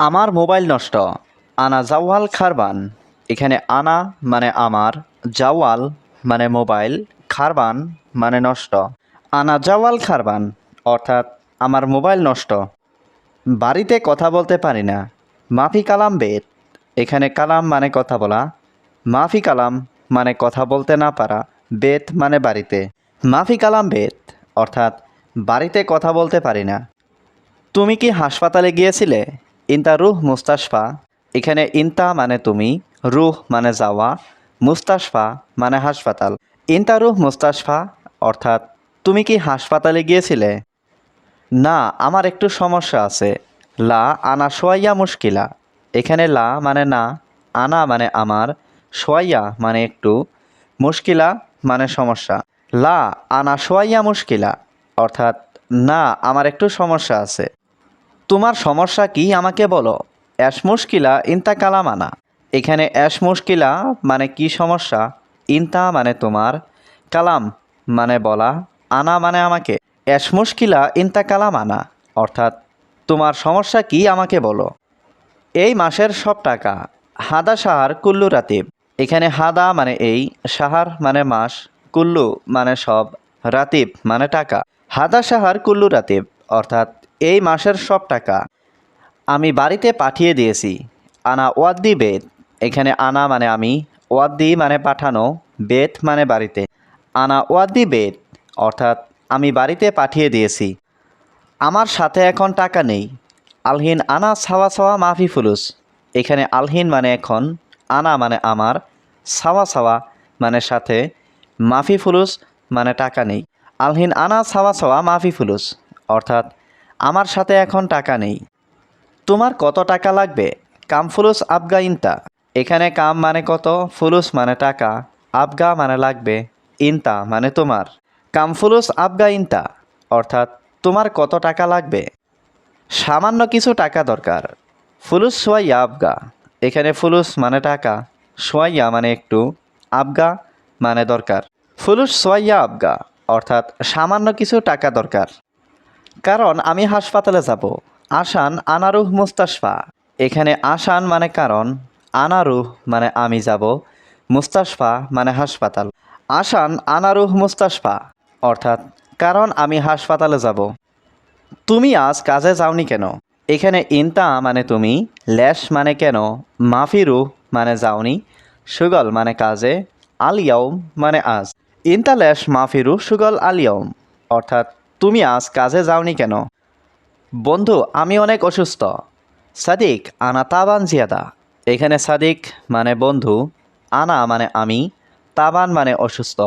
আমার মোবাইল নষ্ট। আনা জাওয়াল খারবান। এখানে আনা মানে আমার, জাওয়াল মানে মোবাইল, খারবান মানে নষ্ট। আনা জাওয়াল খারবান, অর্থাৎ আমার মোবাইল নষ্ট। বাড়িতে কথা বলতে পারি না। মাফি কালাম বেদ। এখানে কালাম মানে কথা বলা। মাফি কালাম মানে কথা বলতে না পারা। বেত মানে বাড়িতে। মাফি কালাম বেদ, অর্থাৎ বাড়িতে কথা বলতে পারি না। তুমি কি হাসপাতালে গিয়েছিলে? ইন্তা রুহ মুস্তাশফা, এখানে ইন্তা মানে তুমি, রুহ মানে যাওয়া, মুস্তাশফা মানে হাসপাতাল। ইন্তা রুহ মুস্তাশফা অর্থাৎ তুমি কি হাসপাতালে গিয়েছিলে? না, আমার একটু সমস্যা আছে। লা আনা সোয়াইয়া মুশকিলা। এখানে লা মানে না, আনা মানে আমার সোয়াইয়া মানে একটু, মুশকিলা মানে সমস্যা। লা আনা সোয়াইয়া মুশকিলা, অর্থাৎ না, আমার একটু সমস্যা আছে। তোমার সমস্যা কি আমাকে বলো? অ্যাশ মুশকিলা ইনতা কালাম আনা এখানে অ্যাশ মুশকিলা মানে কি সমস্যা? ইনতা মানে তোমার। কালাম মানে বলা। আনা মানে আমাকে। অ্যাশ মুশকিলা ইনতা কালাম আনা অর্থাৎ, তোমার সমস্যা কি আমাকে বলো। এই মাসের সব টাকা। হাদা সাহার কুল্লু রাতিব। এখানে হাদা মানে এই, সাহার মানে মাস। কুল্লু মানে সব। রাতিব মানে টাকা। হাদা সাহার কুল্লু রাতিব। অর্থাৎ এই মাসের সব টাকা আমি বাড়িতে পাঠিয়ে দিয়েছি। আনা ওয়াদ্দি বেদ। এখানে আনা মানে আমি, ওয়াদ্দি মানে পাঠানো, বেদ মানে বাড়িতে। আনা ওয়াদ্দি বেদ, অর্থাৎ আমি বাড়িতে পাঠিয়ে দিয়েছি। আমার সাথে এখন টাকা নেই। আলহিন আনা সাওয়া সাওয়া মাফি ফুলুস। এখানে আলহিন মানে এখন, আনা মানে আমার সাওয়া সাওয়া মানে সাথে, মাফি ফুলুস মানে টাকা নেই। আলহিন আনা সাওয়া সাওয়া মাফি ফুলুস, অর্থাৎ আমার সাথে এখন টাকা নেই। তোমার কত টাকা লাগবে? কাম ফুলুস আবগা ইনতা। এখানে কাম মানে কত? ফুলুস মানে টাকা। আবগা মানে লাগবে। ইনতা মানে তোমার। কাম ফুলুস আবগা ইনতা। অর্থাৎ তোমার কত টাকা লাগবে? সামান্য কিছু টাকা দরকার। ফুলুস সোয়াইয়া আবগা। এখানে ফুলুস মানে টাকা। সোয়াইয়া মানে একটু। আবগা মানে দরকার। ফুলুস সোয়াইয়া আবগা। অর্থাৎ সামান্য কিছু টাকা দরকার। কারণ আমি হাসপাতালে যাব। আসান আনারুহ মুস্তাশফা। এখানে আসান মানে কারণ, আনারুহ মানে আমি যাব, মুস্তাশফা মানে হাসপাতাল। আসান আনারুহ মুস্তাশফা, অর্থাৎ কারণ আমি হাসপাতালে যাব। তুমি আজ কাজে যাওনি কেন? এখানে ইনতা মানে তুমি ল্যাশ মানে কেন মাফিরু মানে যাওনি, সুগল মানে কাজে আলিয়াউম মানে আজ। ইনতা ল্যাশ মাফিরু সুগল আলিয়াউম অর্থাৎ তুমি আজ কাজে যাওনি কেন? বন্ধু, আমি অনেক অসুস্থ। সাদিক, আনা তাবান জিয়াদা। এখানে সাদিক মানে বন্ধু, আনা মানে আমি, তাবান মানে অসুস্থ,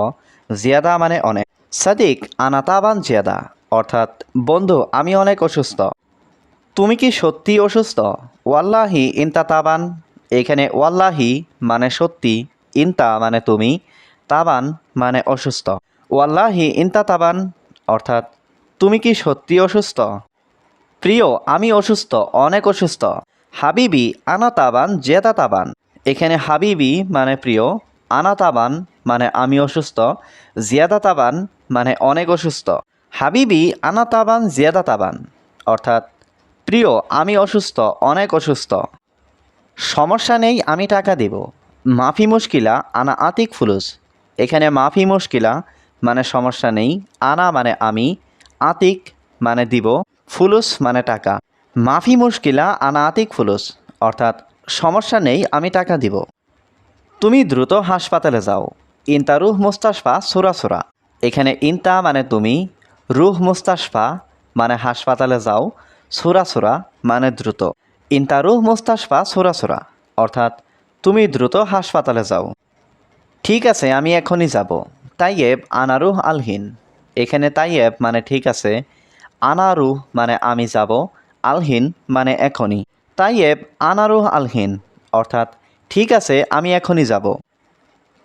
জিয়াদা মানে অনেক। সাদিক, আনা তাবান জিয়াদা, অর্থাৎ, বন্ধু, আমি অনেক অসুস্থ। তুমি কি সত্যি অসুস্থ? ওয়াল্লাহি, ইনতা তাবান। এখানে ওয়াল্লাহি মানে সত্যি, ইনতা মানে তুমি, তাবান মানে অসুস্থ। ওয়াল্লাহি, ইনতা তাবান, অর্থাৎ তুমি কি সত্যি অসুস্থ? প্রিয়, আমি অসুস্থ, অনেক অসুস্থ। হাবিবি আনা তাবান জেদা তাবান এখানে হাবিবি মানে প্রিয় আনা তাবান মানে আমি অসুস্থ জিয়াদা তাবান মানে অনেক অসুস্থ। হাবিবি আনা তাবান জিয়াদা তাবান অর্থাৎ, প্রিয়, আমি অসুস্থ, অনেক অসুস্থ। সমস্যা নেই, আমি টাকা দেব। মাফি মুশকিলা, আনা আতিক ফুলুস। এখানে মাফি মুশকিলা মানে সমস্যা নেই, আনা মানে আমি আতিক মানে দিব, ফুলুস মানে টাকা। মাফি মুশকিলা আনা আতিক ফুলুস, অর্থাৎ সমস্যা নেই, আমি টাকা দিব। তুমি দ্রুত হাসপাতালে যাও। ইনতা রুহ মুস্তাশফা সোরা এখানে ইনতা মানে তুমি, রুহ মুস্তাশফা মানে হাসপাতালে যাও, সোরা সোরা মানে দ্রুত। ইনতা রুহ মুস্তাশফা সোরা সোরা, অর্থাৎ তুমি দ্রুত হাসপাতালে যাও। ঠিক আছে, আমি এখনই যাব। তাইয়েব আনারুহ আলহিন। এখানে তাইয়েব মানে ঠিক আছে, আনারুহ মানে আমি যাব, আলহিন মানে এখনই তাইয়েব আনারুহ আলহিন, অর্থাৎ ঠিক আছে, আমি এখনই যাব।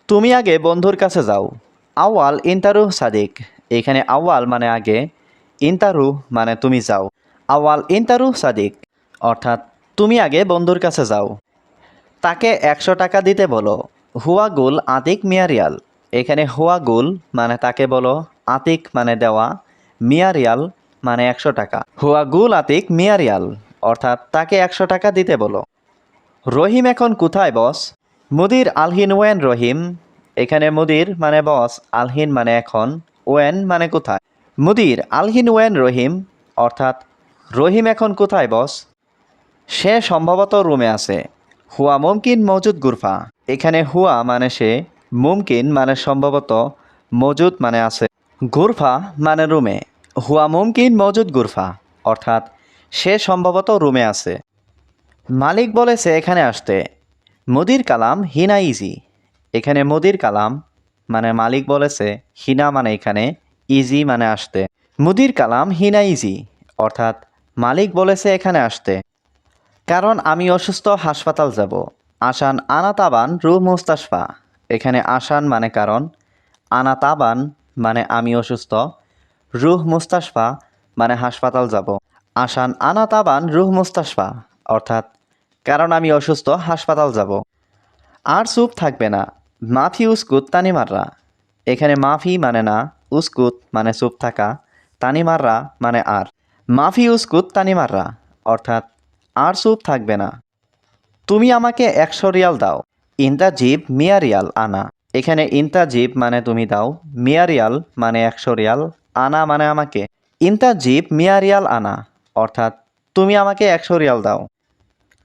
তুমি আগে বন্ধুর কাছে যাও। আওয়াল ইন্তারুহ সাদিক। এখানে আওয়াল মানে আগে, ইন্তারুহ মানে তুমি যাও। আওয়াল ইন্তারুহ সাদিক, অর্থাৎ তুমি আগে বন্ধুর কাছে যাও। তাকে একশো টাকা দিতে বলো। হুয়া গুল আতিক মিয়ারিয়াল। এখানে হুয়া গুল মানে তাকে বলো আতিক মানে দেওয়া মিয়ারিয়াল মানে একশো টাকা। হুয়া গুল আতিক মিয়ারিয়াল অর্থাৎ তাকে একশো টাকা দিতে বলো। রহিম এখন কোথায়, বস? মুদির আলহিন ওয়েন, রহিম। এখানে মুদির মানে বস, আলহিন মানে এখন, ওয়েন মানে কোথায়? মুদির আলহিন ওয়েন, রহিম, অর্থাৎ রহিম এখন কোথায়, বস? সে সম্ভবত রুমে আছে। হুয়া মুমকিন মজুদ গুরফা। এখানে হুয়া মানে সে, মুমকিন মানে সম্ভবত মজুদ মানে আছে। গুরফা মানে রুমে। হুয়া মুমকিন মজুদ গুরফা, অর্থাৎ সে সম্ভবত রুমে আছে। মালিক বলেছে এখানে আসতে। মুদির কালাম হিনা ইজি। এখানে মুদির কালাম মানে মালিক বলেছে, হিনা মানে এখানে ইজি মানে আসতে। মুদির কালাম হিনা ইজি, অর্থাৎ মালিক বলেছে এখানে আসতে। কারণ আমি অসুস্থ, হাসপাতাল যাব। আসান আনা তাবান রুহ মুস্তাশফা। এখানে আসান মানে কারণ আনা তাবান মানে আমি অসুস্থ। রুহ মুস্তাশফা মানে হাসপাতাল যাব। আসান আনা তাবান রুহ মুস্তাশফা, অর্থাৎ কারণ আমি অসুস্থ, হাসপাতাল যাব। আর সুপ থাকবে না, মাফি উস্কুত তানিমাররা। এখানে মাফি মানে না, উস্কুত মানে চুপ থাকা, তানিমাররা মানে আর। মাফি উস্কুত তানিমাররা, অর্থাৎ আর সুপ থাকবে না। তুমি আমাকে একশো রিয়াল দাও। ইন্তা জিপ মিয়া রিয়াল, আনা। এখানে ইন্তা জিপ মানে তুমি দাও, মিয়া রিয়াল মানে একশো রিয়াল, আনা মানে আমাকে। ইন্তা জিপ মিয়ারিয়াল আনা, অর্থাৎ তুমি আমাকে একশো রিয়াল দাও।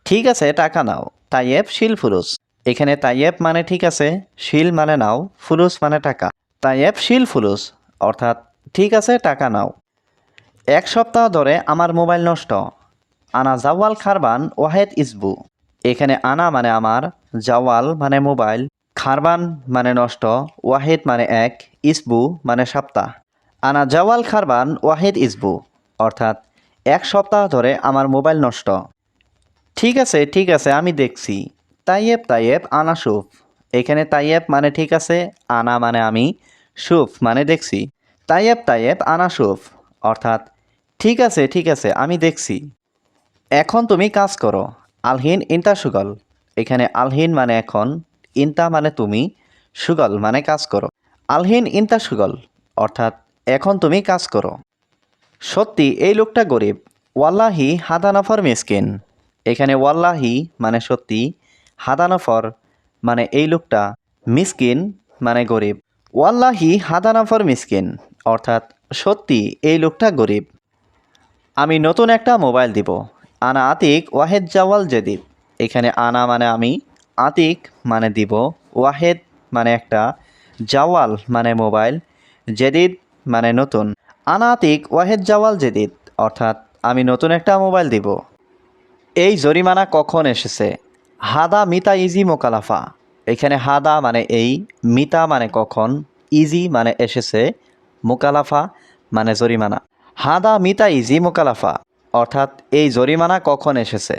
ঠিক আছে, টাকা নাও। তাইয়েব, শিল ফুলুস। এখানে তাইয়েব মানে ঠিক আছে, শিল মানে নাও, ফুলুস মানে টাকা। তাইয়েব, শিল ফুলুস, অর্থাৎ ঠিক আছে, টাকা নাও। এক সপ্তাহ ধরে আমার মোবাইল নষ্ট। আনা জাওয়াল খারবান ওয়াহেদ ইসবু। এখানে আনা মানে আমার, জাওয়াল মানে মোবাইল খারবান মানে নষ্ট, ওয়াহেদ মানে এক, ইসবু মানে সপ্তাহ আনা জাওয়াল খারবান, ওয়াহেদ ইসবু, অর্থাৎ এক সপ্তাহ ধরে আমার মোবাইল নষ্ট। ঠিক আছে ঠিক আছে, আমি দেখছি। তাইয়েব তাইয়েব, আনা সুফ। এখানে তাইয়েব মানে ঠিক আছে, আনা মানে আমি, সুফ মানে দেখছি। তাইয়েব তাইয়েব, আনা সুফ, অর্থাৎ ঠিক আছে ঠিক আছে, আমি দেখছি। এখন তুমি কাজ করো। আলহিন ইন্তা সুগল এখানে আলহিন মানে এখন ইন্তা মানে তুমি সুগল মানে কাজ করো। আলহিন ইন্তা সুগল, অর্থাৎ এখন তুমি কাজ করো। সত্যি, এই লোকটা গরিব। ওয়াল্লাহি হাদানফর মিসকিন। এখানে ওয়াল্লাহি মানে সত্যি, হাদানফর মানে এই লোকটা মিসকিন মানে গরিব। ওয়াল্লাহি হাদানফর মিসকিন, অর্থাৎ সত্যি এই লোকটা গরিব। আমি নতুন একটা মোবাইল দিব। আনা আতিক ওয়াহেদ জাওয়াল জেদিদ। এখানে আনা মানে আমি আতিক মানে দিব, ওয়াহেদ মানে একটা, জাওয়াল মানে মোবাইল, জেদিদ মানে নতুন। আনা আতিক, ওয়াহেদ, জাওয়াল, জেদিদ, অর্থাৎ আমি নতুন একটা মোবাইল দিব। এই জরিমানা কখন এসেছে? হাদা মিতা ইজি মোকালাফা। এখানে হাদা মানে এই, মিতা মানে কখন, ইজি মানে এসেছে, মোকালাফা মানে জরিমানা। হাদা মিতা ইজি মোকালাফা, অর্থাৎ এই জরিমানা কখন এসেছে?